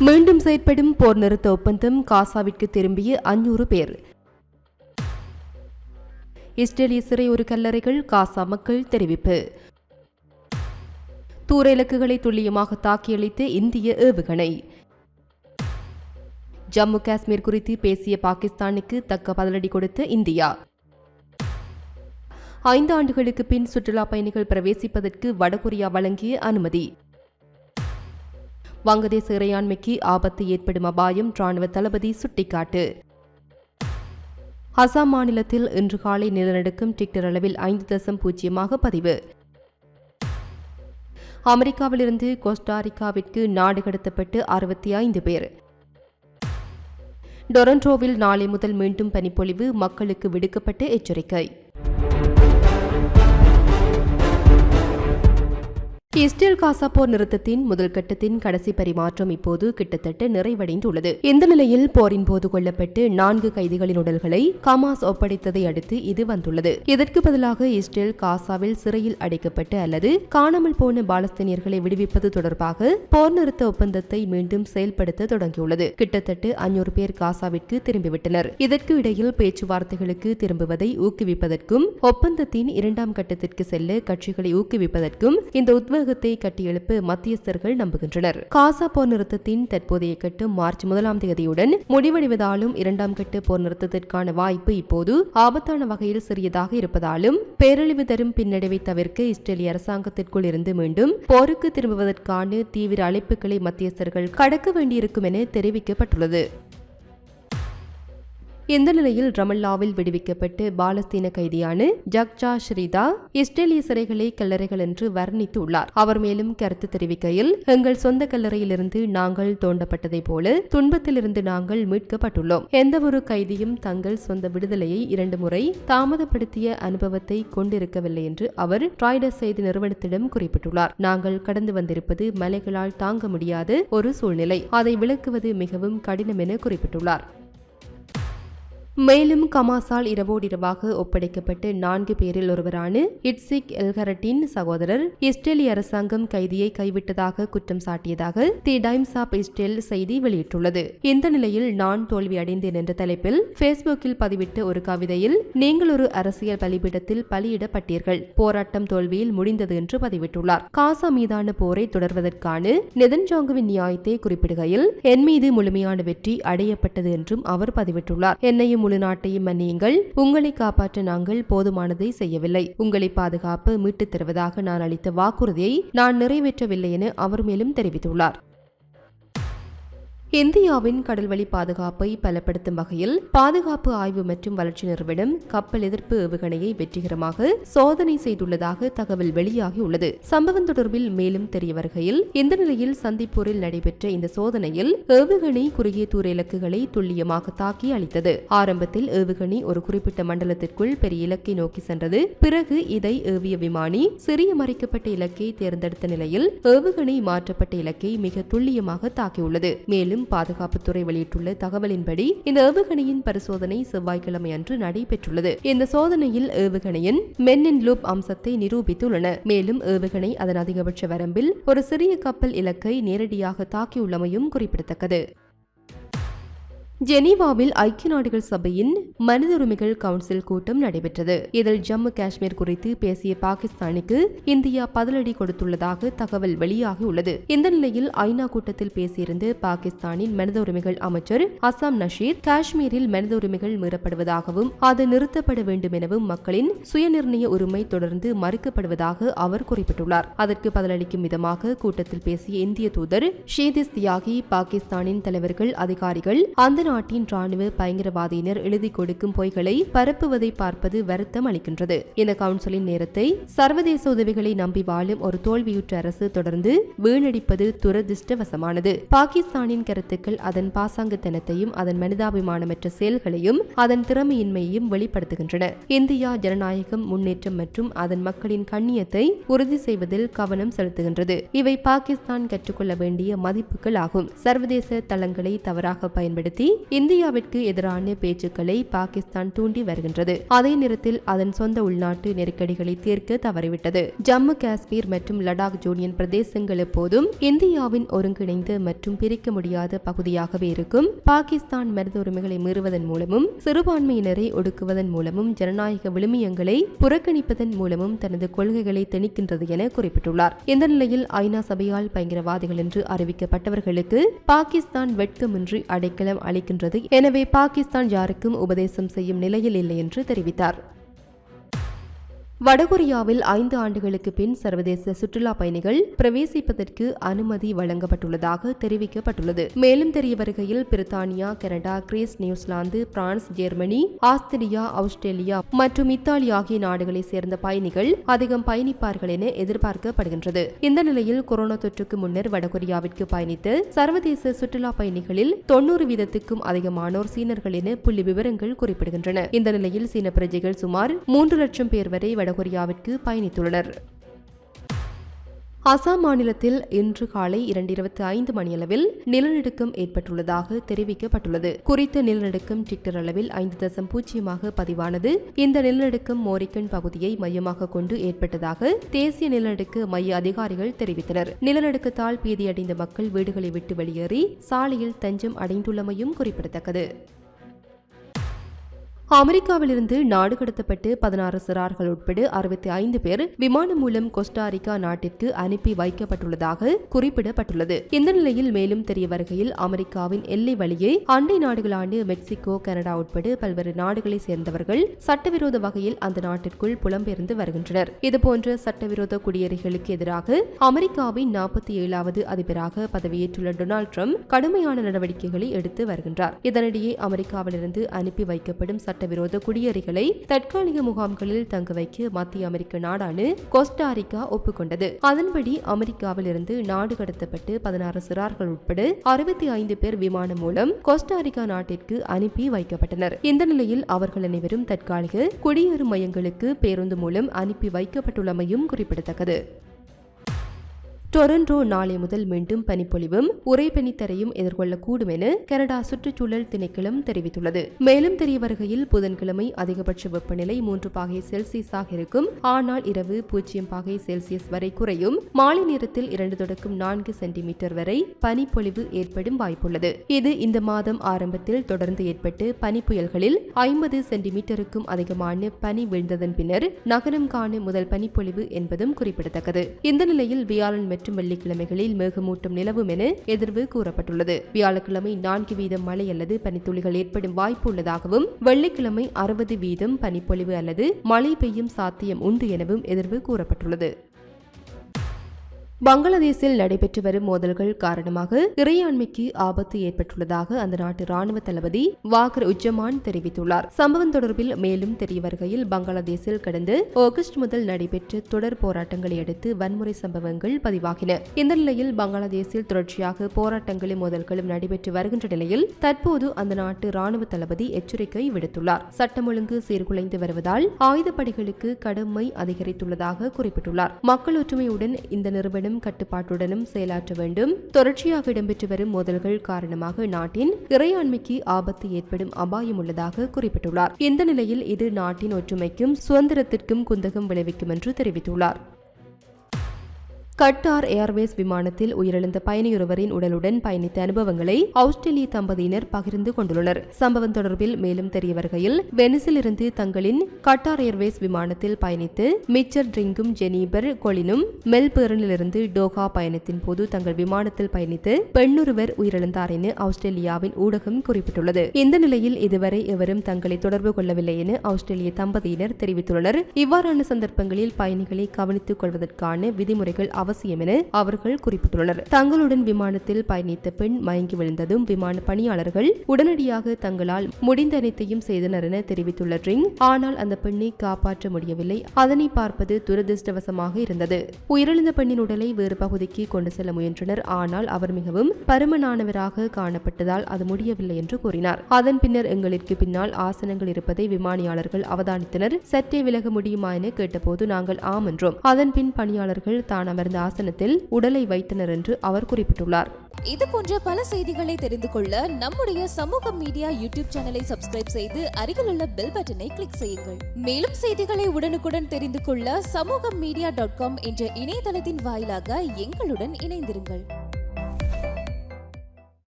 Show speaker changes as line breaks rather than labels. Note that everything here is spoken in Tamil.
மீண்டும் செயற்படும் போர் நிறுத்த ஒப்பந்தம் காசாவிற்கு திரும்பிய அஞ்சூறு பேர். இஸ்ரேலிய சிறையொரு கல்லறைகள் காசா மக்கள் தெரிவிப்பு. தூர இலக்குகளை துல்லியமாக தாக்கியளித்த இந்திய ஏவுகணை. ஜம்மு காஷ்மீர் குறித்து பேசிய பாகிஸ்தானுக்கு தக்க பதிலடி கொடுத்த இந்தியா. ஐந்து ஆண்டுகளுக்கு பின் சுற்றுலா பயணிகள் பிரவேசிப்பதற்கு வடகொரியா வழங்கிய அனுமதி. வங்கதேச இறையாண்மைக்கு ஆபத்து ஏற்படும் அபாயம் ராணுவ தளபதி சுட்டிக்காட்டு. அசாம் மாநிலத்தில் இன்று காலை நிலநடுக்கம் டிக்டர் அளவில் ஐந்து தசம் பூஜ்ஜியமாக பதிவு. அமெரிக்காவிலிருந்து கோஸ்டாரிக்காவிற்கு நாடு கடத்தப்பட்டு அறுபத்தி ஐந்து பேர். டொரண்டோவில் நாளை முதல் மீண்டும் பனிப்பொழிவு மக்களுக்கு விடுக்கப்பட்ட எச்சரிக்கை. இஸ்ரேல் காசா போர் நிறுத்தத்தின் முதல் கட்டத்தின் கடைசி பரிமாற்றம் இப்போது கிட்டத்தட்ட நிறைவடைந்துள்ளது. இந்த நிலையில் போரின் போது கொல்லப்பட்டு நான்கு கைதிகளின் உடல்களை கமாஸ் ஒப்படைத்ததை அடுத்து இது வந்துள்ளது. இதற்கு பதிலாக இஸ்ரேல் காசாவில் சிறையில் அடைக்கப்பட்டு அல்லது காணாமல் போன பாலஸ்தீனியர்களை விடுவிப்பது தொடர்பாக போர் நிறுத்த ஒப்பந்தத்தை மீண்டும் செயல்படுத்த தொடங்கியுள்ளது. கிட்டத்தட்ட அஞ்சூறு பேர் காசாவிற்கு திரும்பிவிட்டனர். இதற்கு இடையில் பேச்சுவார்த்தைகளுக்கு திரும்புவதை ஊக்குவிப்பதற்கும் ஒப்பந்தத்தின் இரண்டாம் கட்டத்திற்கு செல்ல கட்சிகளை ஊக்குவிப்பதற்கும் இந்த உத்வ உலகத்தை கட்டியெழுப்ப மத்தியஸ்தர்கள் நம்புகின்றனர். காசா போர் நிறுத்தத்தின் தற்போதைய கட்டு மார்ச் முதலாம் தேதியுடன் முடிவடைவதாலும் இரண்டாம் கட்டு போர் நிறுத்தத்திற்கான வாய்ப்பு இப்போது ஆபத்தான வகையில் சிறியதாக இருப்பதாலும் பேரழிவு தரும் பின்னடைவை தவிர்க்க இஸ்ரேலிய அரசாங்கத்திற்குள் இருந்து மீண்டும் போருக்கு திரும்புவதற்கான தீவிர அழைப்புகளை மத்தியஸ்தர்கள் கடக்க வேண்டியிருக்கும் என தெரிவிக்கப்பட்டுள்ளது. இந்த நிலையில் ரமல்லாவில் விடுவிக்கப்பட்டு பாலஸ்தீன கைதியான ஜக்ஜா ஸ்ரீதா இஸ்ரேலிய சிறைகளை கல்லறைகள் என்று வர்ணித்து உள்ளார் அவர் மேலும் கருத்து தெரிவிக்கையில் எங்கள் சொந்த கல்லறையிலிருந்து நாங்கள் தோண்டப்பட்டதைப் போல துன்பத்திலிருந்து நாங்கள் மீட்கப்பட்டுள்ளோம். எந்தவொரு கைதியும் தங்கள் சொந்த விடுதலையை இரண்டு முறை தாமதப்படுத்திய அனுபவத்தை கொண்டிருக்கவில்லை என்று அவர் ட்ராய்டர் செய்தி நிறுவனத்திடம் குறிப்பிட்டுள்ளார். நாங்கள் கடந்து வந்திருப்பது மலைகளால் தாங்க முடியாத ஒரு சூழ்நிலை. அதை விளக்குவது மிகவும் கடினம் என குறிப்பிட்டுள்ளார். மேலும் கமாசால் இரவோடிரவாக ஒப்படைக்கப்பட்டு நான்கு பேரில் ஒருவரான இட்சிக் எல்கரட்டின் சகோதரர் இஸ்ரேலிய அரசாங்கம் கைதியை கைவிட்டதாக குற்றம் சாட்டியதாக தி டைம்ஸ் ஆப் இஸ்ரேல் செய்தி வெளியிட்டுள்ளது. இந்த நிலையில் நான் தோல்வி அடைந்தேன் என்ற தலைப்பில் பேஸ்புக்கில் பதிவிட்ட ஒரு கவிதையில் நீங்கள் ஒரு அரசியல் பலிபீடத்தில் பலியிடப்பட்டீர்கள். போராட்டம் தோல்வியில் முடிந்தது என்று பதிவிட்டுள்ளார். காசா மீதான போரை தொடர்வதற்கான நெதன்ஜாங்குவின் நியாயத்தை குறிப்பிடுகையில் என் மீது முழுமையான வெற்றி அடையப்பட்டது என்றும் அவர் பதிவிட்டுள்ளார். என்னையும் முழு நாட்டையும் மன்னியுங்கள். உங்களை காப்பாற்ற நாங்கள் போதுமானதை செய்யவில்லை. உங்களை பாதுகாப்பு மீட்டுத் தருவதாக நான் அளித்த வாக்குறுதியை நான் நிறைவேற்றவில்லை என அவர் மேலும் தெரிவித்துள்ளார். இந்தியாவின் கடல்வழி பாதுகாப்பை பலப்படுத்தும் வகையில் பாதுகாப்பு ஆய்வு மற்றும் வளர்ச்சி நிறுவனம் கப்பல் எதிர்ப்பு ஏவுகணையை வெற்றிகரமாக சோதனை செய்துள்ளதாக தகவல் வெளியாகியுள்ளது. சம்பவம் தொடர்பில் மேலும் தெரிய வருகையில் இந்த நிலையில் சந்திப்பூரில் நடைபெற்ற இந்த சோதனையில் ஏவுகணை குறுகிய தூர இலக்குகளை துல்லியமாக தாக்கி அளித்தது ஆரம்பத்தில் ஏவுகணை ஒரு குறிப்பிட்ட மண்டலத்திற்குள் பெரிய இலக்கை நோக்கி சென்றது. பிறகு இதை ஏவிய விமானி சிறிய மறைக்கப்பட்ட இலக்கை தேர்ந்தெடுத்த நிலையில் ஏவுகணை மாற்றப்பட்ட இலக்கை மிக துல்லியமாக தாக்கியுள்ளது. மேலும் பாதுகாப்புத்துறை வெளியிட்டுள்ள தகவலின்படி இந்த ஏவுகணையின் பரிசோதனை செவ்வாய்க்கிழமை அன்று நடைபெற்றுள்ளது. இந்த சோதனையில் ஏவுகணையின் மென் இன் லூப் அம்சத்தை நிரூபித்துள்ளன. மேலும் ஏவுகணை அதன் அதிகபட்ச வரம்பில் ஒரு சிறிய கப்பல் இலக்கை நேரடியாக தாக்கியுள்ளமையும் குறிப்பிடத்தக்கது. ஜெனீவாவில் ஐக்கிய நாடுகள் சபையின் மனித உரிமைகள் கவுன்சில் கூட்டம் நடைபெற்றது. இதில் ஜம்மு காஷ்மீர் குறித்து பேசிய பாகிஸ்தானுக்கு இந்தியா பதிலடி கொடுத்துள்ளதாக தகவல் வெளியாகியுள்ளது இந்த நிலையில் ஐநா கூட்டத்தில் பேசியிருந்த பாகிஸ்தானின் மனித உரிமைகள் அமைச்சர் அசாம் நஷீர் காஷ்மீரில் மனித உரிமைகள் மீறப்படுவதாகவும் அது நிறுத்தப்பட வேண்டும் எனவும் மக்களின் சுயநிர்ணய உரிமை தொடர்ந்து மறுக்கப்படுவதாக அவர் குறிப்பிட்டுள்ளார். அதற்கு பதிலளிக்கும் விதமாக கூட்டத்தில் பேசிய இந்திய தூதர் ஷீதிஸ் தியாகி பாகிஸ்தானின் தலைவர்கள் அதிகாரிகள் அந்த நாட்டின் ராணுவ பயங்கரவாதியினர் எழுதி கொடுக்கும் பொய்களை பரப்புவதை பார்ப்பது வருத்தம் அளிக்கின்றது. இந்த கவுன்சிலின் நேரத்தை சர்வதேச உதவிகளை நம்பி வாழும் ஒரு தோல்வியுற்ற அரசு தொடர்ந்து வீணடிப்பது துரதிருஷ்டவசமானது. பாகிஸ்தானின் கருத்துக்கள் அதன் பாசாங்குத்தனத்தையும் அதன் மனிதாபிமானமற்ற செயல்களையும் அதன் திறமையின்மையையும் வெளிப்படுத்துகின்றன. இந்தியா ஜனநாயகம் முன்னேற்றம் மற்றும் அதன் மக்களின் கண்ணியத்தை உறுதி செய்வதில் கவனம் செலுத்துகின்றது. இவை பாகிஸ்தான் கற்றுக்கொள்ள வேண்டிய மதிப்புகள் ஆகும். சர்வதேச தளங்களை தவறாக பயன்படுத்தி இந்தியாவிற்கு எதிரான பேச்சுக்களை பாகிஸ்தான் தூண்டி வருகின்றது. அதே நேரத்தில் அதன் சொந்த உள்நாட்டு நெருக்கடிகளை தீர்க்க தவறிவிட்டது. ஜம்மு காஷ்மீர் மற்றும் லடாக் யூனியன் பிரதேசங்கள் எப்போதும் இந்தியாவின் ஒருங்கிணைந்த மற்றும் பிரிக்க முடியாத பகுதியாகவே இருக்கும் பாகிஸ்தான் மனித உரிமைகளை மீறுவதன் மூலமும் சிறுபான்மையினரை ஒடுக்குவதன் மூலமும் ஜனநாயக விழுமியங்களை புறக்கணிப்பதன் மூலமும் தனது கொள்கைகளை திணிக்கின்றது என குறிப்பிட்டுள்ளார். இந்த நிலையில் ஐநா சபையால் பயங்கரவாதிகள் என்று அறிவிக்கப்பட்டவர்களுக்கு பாகிஸ்தான் வெட்கமின்றி அடைக்கலம் அளிக்கின்றது எனவே பாகிஸ்தான் யாருக்கும் உபதேசம் செய்யும் நிலையில் இல்லை என்று தெரிவித்தார். வடகொரியாவில் ஐந்து ஆண்டுகளுக்கு பின் சர்வதேச சுற்றுலா பயணிகள் பிரவேசிப்பதற்கு அனுமதி வழங்கப்பட்டுள்ளதாக தெரிவிக்கப்பட்டுள்ளது. மேலும் தெரிய வருகையில் பிரித்தானியா Canada Greece New Zealand France Germany Austria Australia மற்றும் இத்தாலி ஆகிய நாடுகளைச் சேர்ந்த பயணிகள் அதிகம் பயணிப்பார்கள் என எதிர்பார்க்கப்படுகின்றது. இந்த நிலையில் கொரோனா தொற்றுக்கு முன்னர் வடகொரியாவிற்கு பயணித்து சர்வதேச சுற்றுலா பயணிகளில் தொன்னூறு வீதத்துக்கும் அதிகமானோர் சீனர்கள் என புள்ளி விவரங்கள் குறிப்பிடுகின்றன. இந்த நிலையில் சீன பிரஜைகள் சுமார் மூன்று லட்சம் பேர் வரை வட வடகொரியாவிற்கு பயணித்துள்ளனர். அசாம் மாநிலத்தில் இன்று காலை இரண்டு இருபத்தி ஐந்து மணியளவில் நிலநடுக்கம் ஏற்பட்டுள்ளதாக தெரிவிக்கப்பட்டுள்ளது. குறித்த நிலநடுக்கம் டிக்டர் அளவில் ஐந்து தசம் பூஜ்ஜியமாக பதிவானது. இந்த நிலநடுக்கம் மோரிக்கன் பகுதியை மையமாக கொண்டு ஏற்பட்டதாக தேசிய நிலநடுக்க மைய அதிகாரிகள் தெரிவித்தனர். நிலநடுக்கத்தால் பீதியடைந்த மக்கள் வீடுகளை விட்டு வெளியேறி சாலையில் தஞ்சம் அடைந்துள்ளமையும் குறிப்பிடத்தக்கது. அமெரிக்காவிலிருந்து நாடு கடத்தப்பட்டு பதினாறு சிறார்கள் உட்பட அறுபத்தி ஐந்து பேர் விமானம் மூலம் கொஸ்டாரிக்கா நாட்டிற்கு அனுப்பி வைக்கப்பட்டுள்ளதாக குறிப்பிடப்பட்டுள்ளது. இந்த நிலையில் மேலும் தெரிய வருகையில் அமெரிக்காவின் எல்லை வழியே அண்டை நாடுகளான மெக்சிகோ கனடா உட்பட பல்வேறு நாடுகளை சேர்ந்தவர்கள் சட்டவிரோத வகையில் அந்த நாட்டிற்குள் புலம்பெயர்ந்து வருகின்றனர். இதுபோன்ற சட்டவிரோத குடியேறிகளுக்கு எதிராக அமெரிக்காவின் நாற்பத்தி ஏழாவது அதிபராக பதவியேற்றுள்ள டொனால்டு ட்ரம்ப் கடுமையான நடவடிக்கைகளை எடுத்து வருகின்றார். இதனிடையே அமெரிக்காவிலிருந்து அனுப்பி வைக்கப்படும் சட்ட சட்டவிரோத குடியேறிகளை தற்காலிக முகாம்களில் தங்க வைக்க மத்திய அமெரிக்க நாடான கோஸ்டாரிக்கா ஒப்புக்கொண்டது. அதன்படி அமெரிக்காவில் இருந்து நாடு கடத்தப்பட்டு பதினாறு சிறார்கள் உட்பட அறுபத்தி ஐந்து பேர் விமானம் மூலம் கோஸ்டாரிக்கா நாட்டிற்கு அனுப்பி வைக்கப்பட்டனர். இந்த நிலையில் அவர்கள் அனைவரும் தற்காலிக குடியேறும் மையங்களுக்கு பேருந்து மூலம் அனுப்பி வைக்கப்பட்டுள்ளமையும் குறிப்பிடத்தக்கது. டொரண்டோ நாளை முதல் மீண்டும் பனிப்பொழிவும் உறைபனித்தரையும் எதிர்கொள்ளக்கூடும் என கனடா சுற்றுச்சூழல் திணைக்களம் தெரிவித்துள்ளது. மேலும் தெரிய வருகையில் புதன்கிழமை அதிகபட்ச வெப்பநிலை மூன்று பாகை செல்சியஸாக இருக்கும். ஆனால் இரவு பூஜ்ஜியம் பாகை செல்சியஸ் வரை குறையும். மாலை நேரத்தில் இரண்டு தொடக்கம் நான்கு சென்டிமீட்டர் வரை பனிப்பொழிவு ஏற்படும் வாய்ப்புள்ளது. இது இந்த மாதம் ஆரம்பத்தில் தொடர்ந்து ஏற்பட்டு பனி புயல்களில் ஐம்பது சென்டிமீட்டருக்கும் அதிகமான பனி வீழ்ந்ததன் பின்னர் நகரம் காணும் முதல் பனிப்பொழிவு என்பதும் குறிப்பிடத்தக்கது. இந்த நிலையில் வியாழன் மற்றும் வெள்ளிக்கிழமைகளில் மேகமூட்டம் நிலவும் என எதிர்வு கூறப்பட்டுள்ளது. வியாழக்கிழமை நான்கு வீதம் மழை அல்லது பனித்துளிகள் ஏற்படும் வாய்ப்பு உள்ளதாகவும் வெள்ளிக்கிழமை அறுபது வீதம் பனிப்பொழிவு அல்லது மழை பெய்யும் சாத்தியம் உண்டு எனவும் எதிர்வு கூறப்பட்டுள்ளது. பங்களாதேஷில் நடைபெற்று வரும் மோதல்கள் காரணமாக இறையாண்மைக்கு ஆபத்து ஏற்பட்டுள்ளதாக அந்த நாட்டு ராணுவ தளபதி வாகர் உஜ்ஜமான் தெரிவித்துள்ளார். சம்பவம் தொடர்பில் மேலும் தெரிய வருகையில் பங்களாதேஷில் கடந்த ஆகஸ்ட் முதல் நடைபெற்ற தொடர் போராட்டங்களை அடுத்து வன்முறை சம்பவங்கள் பதிவாகின. இந்த நிலையில் பங்களாதேஷில் தொடர்ச்சியாக போராட்டங்களும் மோதல்களும் நடைபெற்று வருகின்ற நிலையில் தற்போது அந்த நாட்டு ராணுவ தளபதி எச்சரிக்கை விடுத்துள்ளார். சட்டம் ஒழுங்கு சீர்குலைந்து வருவதால் ஆயுதப்படைகளுக்கு கடுமை அதிகரித்துள்ளதாக குறிப்பிட்டுள்ளார். மக்கள் ஒற்றுமையுடன் இந்த நிறுவனம் கட்டுப்பாட்டுடனும் செயலாற்ற வேண்டும். தொடர்ச்சியாக இடம்பெற்று வரும் மோதல்கள் காரணமாக நாட்டின் இறையாண்மைக்கு ஆபத்து ஏற்படும் அபாயம் உள்ளதாக குறிப்பிட்டுள்ளார். இந்த நிலையில் இது நாட்டின் ஒற்றுமைக்கும் சுதந்திரத்திற்கும் குந்தகம் விளைவிக்கும் என்று தெரிவித்துள்ளார். கட்டார் ஏர்வேஸ் விமானத்தில் உயிரிழந்த பயணியொருவரின் உடலுடன் பயணித்த அனுபவங்களை ஆஸ்திரேலிய தம்பதியினர் பகிர்ந்து கொண்டுள்ளனர். சம்பவம் தொடர்பில் மேலும் தெரிய வருகையில் வெனிஸிலிருந்து தங்களின் கட்டார் ஏர்வேஸ் விமானத்தில் பயணித்து மிச்சர் ட்ரிங்கும் ஜெனீபர் கொலினும் மெல்பேர்னிலிருந்து டோகா பயணத்தின் போது தங்கள் விமானத்தில் பயணித்து பெண்ணொருவர் உயிரிழந்தார் என ஆஸ்திரேலியாவின் ஊடகம் குறிப்பிட்டுள்ளது. இந்த நிலையில் இதுவரை எவரும் தங்களை தொடர்பு கொள்ளவில்லை என ஆஸ்திரேலிய தம்பதியினர் தெரிவித்துள்ளனர். இவ்வாறான சந்தர்ப்பங்களில் பயணிகளை கவனித்துக் கொள்வதற்கான விதிமுறைகள் அவசியம் என அவர்கள் குறிப்பிட்டுள்ளனர். தங்களுடன் விமானத்தில் பயணித்த பெண் மயங்கி விழுந்ததும் விமான பணியாளர்கள் உடனடியாக தங்களால் முடிந்த அனைத்தையும் செய்தனர் என தெரிவித்துள்ள ட்ரிங் ஆனால் அந்த பெண்ணை காப்பாற்ற முடியவில்லை. அதனை பார்ப்பது துரதிருஷ்டவசமாக இருந்தது. உயிரிழந்த பெண்ணின் உடலை வேறு பகுதிக்கு கொண்டு செல்ல முயன்றனர். ஆனால் அவர் மிகவும் பருமனானவராக காணப்பட்டதால் அது முடியவில்லை என்று கூறினார். அதன் பின்னர் எங்களுக்கு பின்னால் ஆசனங்கள் இருப்பதை விமானியாளர்கள் அவதானித்தனர். சற்றே விலக முடியுமா என கேட்டபோது நாங்கள் ஆம் என்றோம். அதன் பின் பணியாளர்கள் தான் அமர்ந்த அந்த ஆசனத்தில் உடலை வைத்தனர் என்று அவர் குறிப்பிட்டுள்ளார்.
இது போன்ற பல செய்திகளை தெரிந்து கொள்ள நம்முடைய சமூக மீடியா யூடியூப் சேனலை சப்ஸ்கிரைப் செய்து அருகிலுள்ள பெல் பட்டனை கிளிக் செய்யுங்கள். மேலும் செய்திகளை உடனுக்குடன் தெரிந்து கொள்ள சமூக மீடியா டாட் காம் என்ற இணையதளத்தின் வாயிலாக எங்களுடன் இணைந்திருங்கள்.